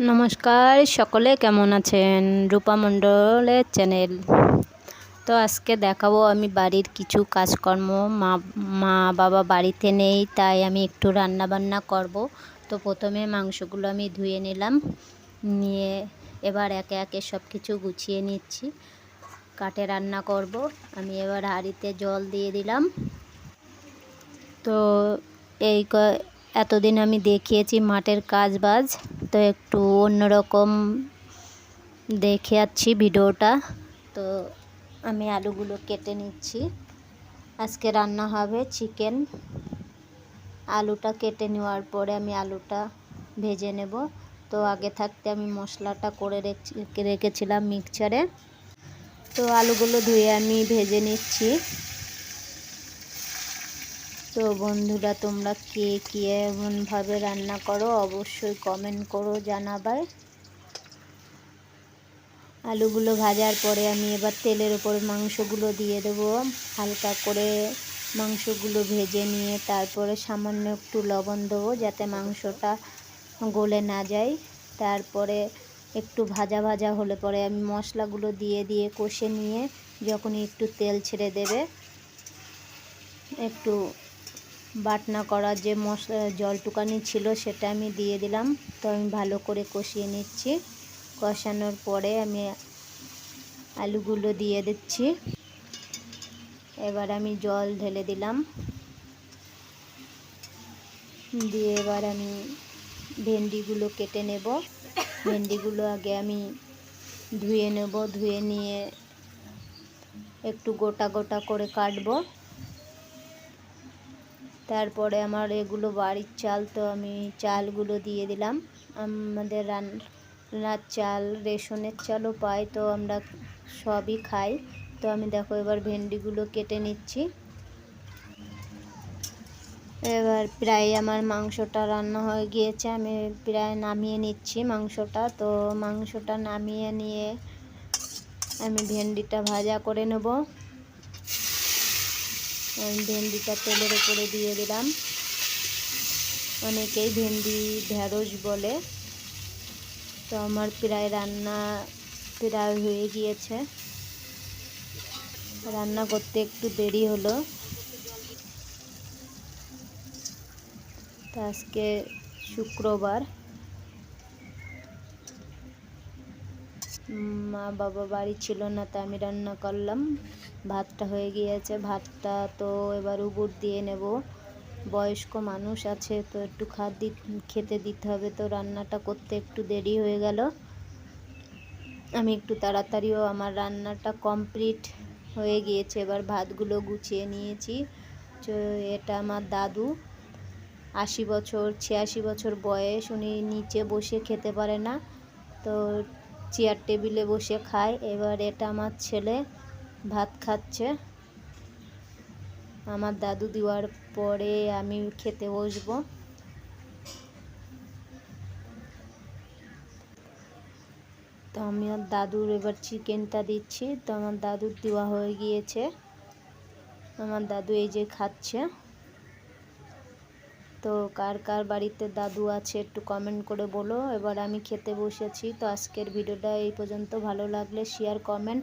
নমস্কার, সকলে কেমন আছেন? রূপা মণ্ডলের চ্যানেল। তো আজকে দেখাবো আমি বাড়ির কিছু কাজকর্ম। মা মা বাবা বাড়িতে নেই, তাই আমি একটু রান্না বান্না করব। তো প্রথমে মাংসগুলো আমি ধুয়ে নিলাম। নিয়ে এবার একে একে সব কিছু গুছিয়ে নিচ্ছি। কাঠে রান্না করব। আমি এবার হাঁড়িতে জল দিয়ে দিলাম। তো এই এতদিন আমি দেখিয়েছি মাঠের কাজ বাজ তো একটু অন্যরকম দেখে যাচ্ছি ভিডিওটা। তো আমি আলুগুলো কেটে নিচ্ছি। আজকে রান্না হবে চিকেন। আলুটা কেটে নেওয়ার পরে আমি আলুটা ভেজে নেব। তো আগে থাকতে আমি মশলাটা করে রেখেছিলাম মিক্সচারে। তো আলুগুলো ধুয়ে আমি ভেজে নিচ্ছি। তো বন্ধুরা, তোমরা কে কে এমনভাবে রান্না করো অবশ্যই কমেন্ট করো, জানাবার। আলুগুলো ভাজার পরে আমি এবার তেলের ওপর মাংসগুলো দিয়ে দেবো। হালকা করে মাংসগুলো ভেজে নিয়ে তারপরে সামান্য একটু লবণ দেবো যাতে মাংসটা গলে না যায়। তারপরে একটু ভাজা ভাজা হলে পরে আমি মশলাগুলো দিয়ে দিয়ে কষে নিয়ে যখন একটু তেল ছেড়ে দেবে, একটু বাটনা করা যে মশলা জলটুকানি ছিল সেটা আমি দিয়ে দিলাম। তো আমি ভালো করে কষিয়ে নিচ্ছি। কষানোর পরে আমি আলুগুলো দিয়ে দিচ্ছি। এবার আমি জল ঢেলে দিলাম। দিয়ে এবার আমি ভেন্ডিগুলো কেটে নেব। ভেন্ডিগুলো আগে আমি ধুয়ে নেব। ধুয়ে নিয়ে একটু গোটা গোটা করে কাটবো। তারপরে আমার এগুলো বাড়ির চাল, তো আমি চালগুলো দিয়ে দিলাম। আমাদের রান্নার চাল, রেশনের চালও পাই, তো আমরা সবই খাই। তো আমি দেখো এবার ভেন্ডিগুলো কেটে নিচ্ছি। এবার প্রায় আমার মাংসটা রান্না হয়ে গিয়েছে, আমি প্রায় নামিয়ে নিচ্ছি মাংসটা। তো মাংসটা নামিয়ে নিয়ে আমি ভেন্ডিটা ভাজা করে নেব। ভেন্ডিটা তেলের উপরে দিয়ে দিলাম। অনেকেই ভেন্ডি ঢ্যাঁড়স বলে। তো আমার প্রায় রান্না প্রায় হয়ে গিয়েছে। রান্না করতে একটু দেরি হলো। তো আজকে শুক্রবার। মা বাবা বাড়ি ছিল না, তা আমি রান্না করলাম। ভাতটা হয়ে গিয়েছে, ভাতটা তো এবার উবুর দিয়ে নেব। বয়স্ক মানুষ আছে, তো একটু খাদ খেতে দিতে হবে, তো রান্নাটা করতে একটু দেরি হয়ে গেল। আমি একটু তাড়াতাড়িও আমার রান্নাটা কমপ্লিট হয়ে গিয়েছে, এবার ভাতগুলো গুছিয়ে নিয়েছি। তো এটা আমার দাদু, আশি বছর, ছিয়াশি বছর বয়স, উনি নিচে বসে খেতে পারে না, তো চেয়ার টেবিলে বসে খায়। এবার এটা আমার ছেলে ভাত খাচ্ছে। আমার দাদু দেওয়ার পরে আমি খেতে বসবো। তো আমি আর দাদুর এবার চিকেনটা দিচ্ছি। তো আমার দাদুর দেওয়া হয়ে গিয়েছে। আমার দাদু এই যে খাচ্ছে। তো কার কার বাড়িতে দাদু আছে একটু কমেন্ট করে বলো। এবার আমি খেতে বসেছি। তো আজকের ভিডিওটা এই পর্যন্ত। ভালো লাগলে শেয়ার কমেন্ট